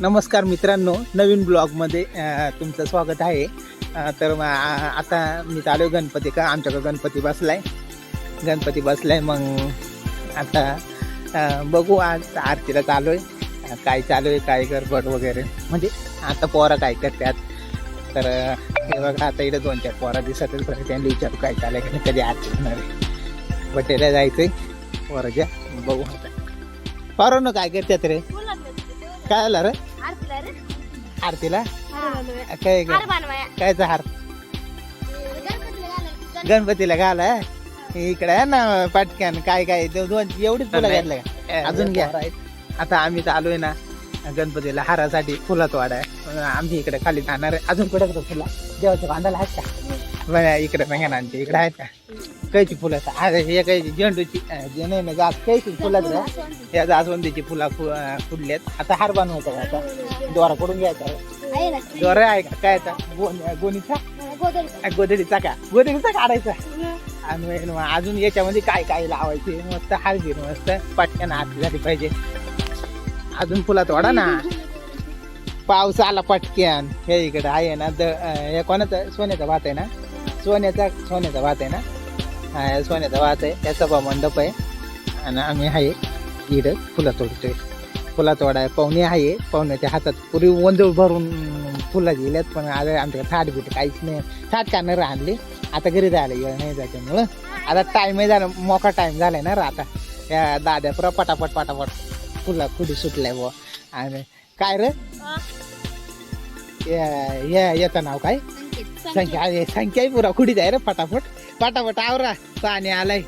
नमस्कार मित्रांनो नवीन ब्लॉगमध्ये तुमचं स्वागत आहे. तर आता मी चालू गणपती का आमच्याकडे गणपती बसलाय. गणपती बसलाय मग आता बघू आज आरतीला चालू आहे काय चालू आहे काय गडबड वगैरे. म्हणजे आता पोरं काय करतात. तर हे बघा आता इकडे दोन चार पोरा दिसतच बरं त्यांनी विचारू काय चालू आहे कधी आरती होणार आहे. बटेला जायचंय पोराच्या बघू आता. पोरांनो काय करतात रे? काय आलं रे? आरतीला काय काय कायचा हार? गणपतीला घाला इकडे आहे ना पटक्यान काय काय? दोन एवढीच फुलं नाही. घातलं का? अजून घ्या. आता आम्ही चालू आहे ना गणपतीला हारासाठी फुलात वाडा आहे आमच्या इकडे खाली जाणार आहे. अजून कुठे कुठं फुला? देवाच्या बांधायला आहेत का? बघा इकडे मेघानांच्या इकडे आहेत का? कैची फुलं आहेत. अरे हे कैची झेंडूची जे नाही ना कैची फुलं आहेत. त्या जास्वंदीची फुला फु- अं, फुडल्यात आता हार बनवायचा का आता. दोरा करून घ्यायचा दोरा आहे का? काय आता? गोन गोणीचा? गोदडीचा का? गोदडीचा काढायचा आणि अजून याच्यामध्ये काय काय लावायचे? मस्त हारबीर मस्त पटकन आरती झाली पाहिजे. अजून फुलात वाडा ना. पाऊस आला पटक्यान हे इकडे आहे ना द हे कोणाचा? सोन्याचा भात आहे ना? सोन्याचा सोन्याचा भात आहे ना? हा सोन्याचा भात आहे. त्याचा बा मंडप आहे. आणि आम्ही आहे इकडं फुलं तोडतोय फुला तोडा आहे. पाहुणे आहे. पाहुण्याच्या हातात पुरी वंजळ भरून फुलं दिल्यात पण आता आमच्याकडे थाट बीट काहीच नाही. थाट का नाही आणली आता घरी जायला वेळ नाही त्याच्यामुळं आता टाईमही झाला मोका टाईम झालाय ना रे आता. या दाद्या पुरा पटापट पटापट फुला खुडी सुटलाय बुवा. आणि काय रे? या- या- याचं नाव काय? संख्या संख्या संख्याही पुरा कुठे जाय रे पटापट? पटापट आवरा पाणी आलाय.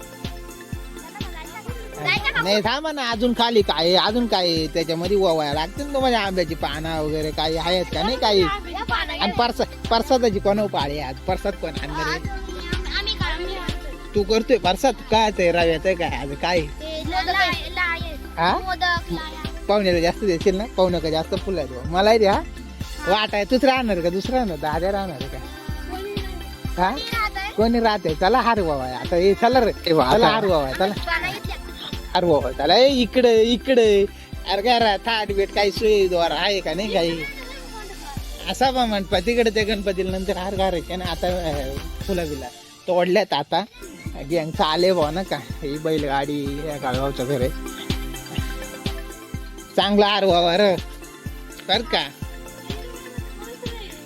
नाही थांबा ना अजून खाली काय आहे? अजून काय आहे? त्याच्यामध्ये ओवाया लागते ना तुम्हाला आंब्याची पानं वगैरे काही आहेत का नाही काही? आणि परसा परसादाची कोण पाळी आहे आज? परसाद कोण आणणार आहे? तू करतोय परसाद? काय ते रव्याचं काय? आज काय? हा? पाहुण्याला जास्त देशील ना? पाहुणं का जास्त फुलं आहेत बुवा. मला द्या. वाट आहे तूच राहणार का? दुसरा राहणार दादा राहणार हा? कोणी राहते? चला हार बाबा आता हे चला रे. चला हार बाबा चला. हार बाबा चला ए इकडे इकडे. अरे काय रा थाट बेट काही सोयी द्वार आहे का नाही काही? असा बा म्हणपा. तिकडे ते गणपतीला नंतर हार घारायचे ना आता फुलं बिला तोडल्यात आता. गँग चाले बा ना का? ही बैलगाडी या गाळगावच्या घरे चांगला हार बाबा र. कर का?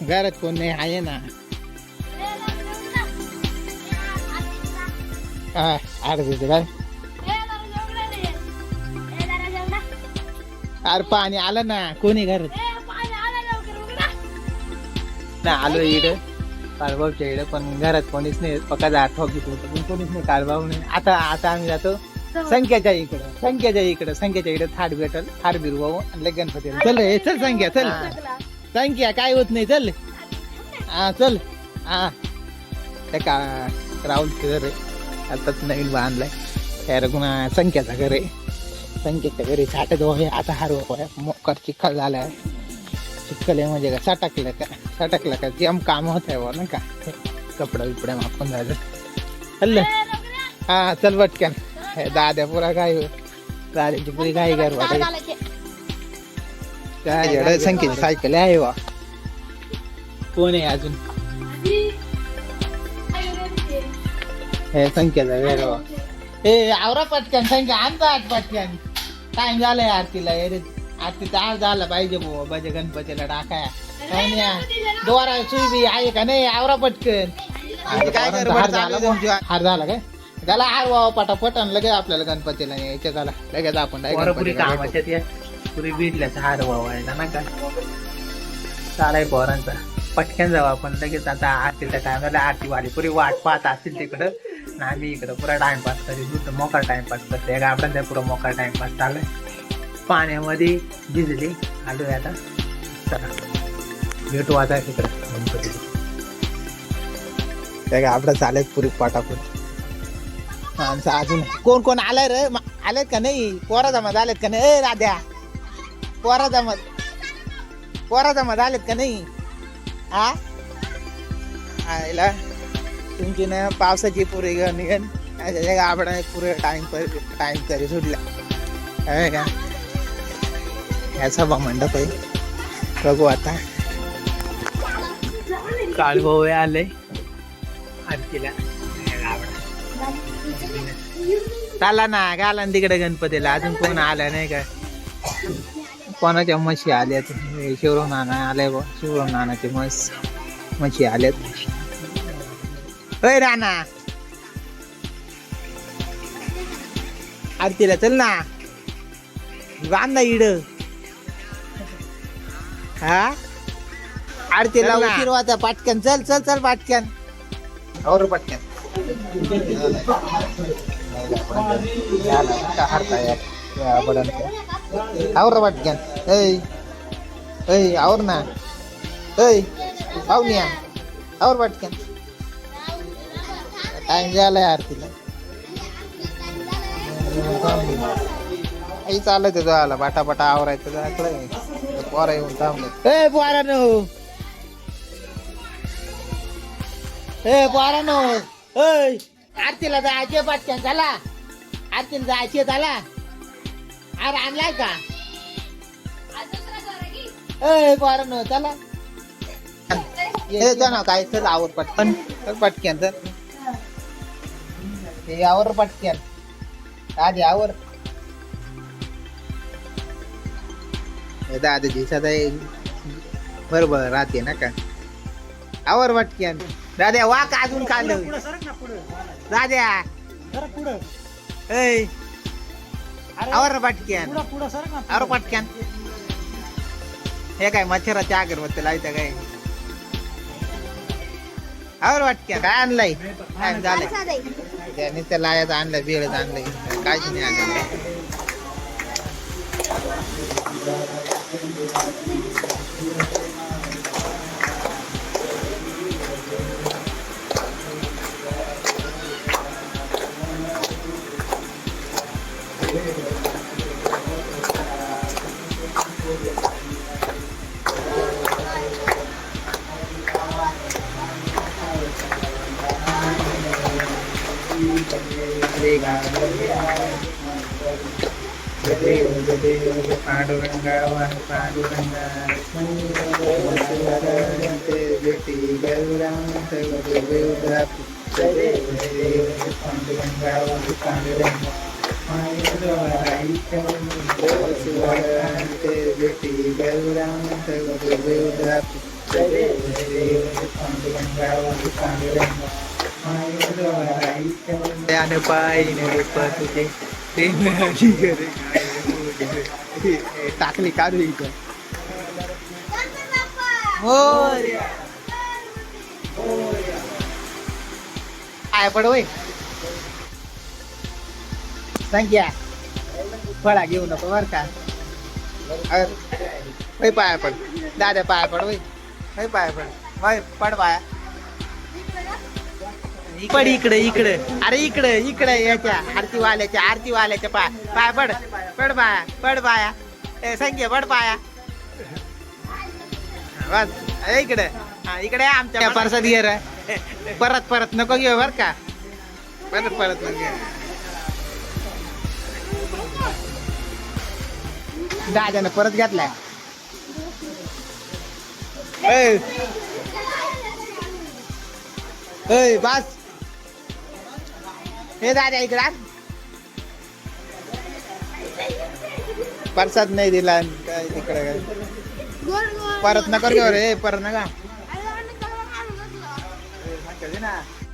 घरात कोण नाही आहे ना. हा अर्धीचं काय अरे पाणी आलं ना कोणी घरात ना आलो इकडं काळभाऊच्या इकडं पण घरात कोणीच नाही पका आठ ठोकीत होतं पण कोणीच नाही काळभाऊ नाही आता आता आम्ही जातो संख्याच्या इकडं संख्याच्या इकडं संख्याच्या इकडं थाट भेटल थाट बिरवाऊ आणि लगेच गणपतीला चल रे चल संख्या चल संख्या काय होत नाही चल हा चल हा ते का राहुल घर आहे आताच नवीन बांधलाय त्या रघुना संख्याचा घर आहे. संख्येच्या घरी साठत आहे. आता हार आहे. मोकर चिखल झालाय. चिखल आहे म्हणजे का? सटकलं का? सटकलं का? जेम काम होत आहे ना का? कपडा बिपडा मापून झालं. हल्ल. हा चल हे दाद्या पुरा काय दाद्याची पुरी काय कर वाटाय काय एवढं संख्येची सायकल आहे वा कोण आहे अजून? हे संख्याचा वेळ वा ए आवरा पटकन संख्या आणतात पटकन. टाइम झालाय आरतीला अरे आरतीचा आज झाला पाहिजे बुवा पाहिजे गणपतीला टाकाय. दोरा सुई आहे का नाही? आवरा पटकन. काय हार झाला झाला काय? त्याला हार व्हावा पटापट आणि लगेच आपल्याला गणपतीला यायचं झाला लगेच आपण पुरी बीडल्याचा हार ना का चालाय पोरांचा. पटकन जाऊ आपण. लगेच आता आरतीचा टाइम झाला. आरती वाली पुरी वाट पाहत असतील तिकडं. आम्ही इकडं पुरा टाइमपास करी दूध मोकार टाइमपास करते गाबड्यांचा पुरा मोकळा टाइमपास चाललाय पाण्यामध्ये भिजली. आलोय आता. चला. भेटू आता तिकडं. गणपती त्या गाबडा चालेल पुरी पटापट आमचं अजून कोण कोण आलाय रे? आलेत का नाही? पोरा जमा आलेत का नाही? ए राध्या. पोरा जमा पोरा जमा आलेत का नाही? हा आयला. तुमची ना पावसाची पुरी गण त्याच्या आपण पुरे टाइम टाइम तरी सुटला आहे का याचा बा मंडप आहे. बघू आता. काळभाऊ आले. आरतीला चाला ना गाला ना तिकडे गणपतीला. अजून कोण आलं नाही का? कोणाच्या म्हशी आल्यात? हे नाना आले बा शिवराम नानाचे म्हस म्हशी आल्यात. होय राणा. आरतीला चल ना. बांधा इड. हा? आरतीला उशीर होता पाटक्यान. चल चल चल पाटक्यान. और पाटक्यान. आवर पाटक्यान. ऐ ऐ आवर ना. ऐ पाहुण्या. आवर पाटक्यान. टाइम झालाय आरतीला. आई चालत होतो आला पाटापाटा आवरायचं जायचं पोरा येऊन थांबलं. ए पोरा नो ए पोरा नो आरतीला जायचे पाटक्यान चला. आरतीला जायचे चला. अरे आणलाय का? ए पोरा नो चला हे ना काय चल आवर पटकन पटक्यान तर हे आवर पटक्यान आधी आवर हे दादा दिसत आहे बरोबर राहते ना का? आवर वाटक्यान दाद्या वाक अजून काढलं दाद्या ऐ आवर पटक्यान आवर पटक्यान हे काय मच्छराच्या अगरबत्ती लावत्या काय? आवर वाटक्यान काय आणलंय? काय झालंय? त्याने त्या लायाचं आणलंय बेळच आणलंय. काहीच नाही आणलं पांडुरंगा पांडुरंगा बेटी गौरांत पांडुरंगा पांडुरंगा बेटी गौरांत पांडुरंगा पाय तुझे टाकली काढू इथं काय पडवय संख्या फळा घेऊ नको बर का वय पाया पड दादा पाया पड वय वय पाया पड वय पड पाया पड इकडे इकडे. अरे इकडे इकडे याच्या. आरती वाल्याच्या आरती वाल्याच्या पाय पाय पड पड पाया पड पाया ए संख्या पड पाया बस. इकडे. हा इकडे आमच्या परसाद घे रे. परत परत नको घेऊ बर का. परत परत नको दादानं परत घातलाय. बस. हे दादा इकडे. प्रसाद नाही दिला काय तिकडे काय? परत नका रे परत नका.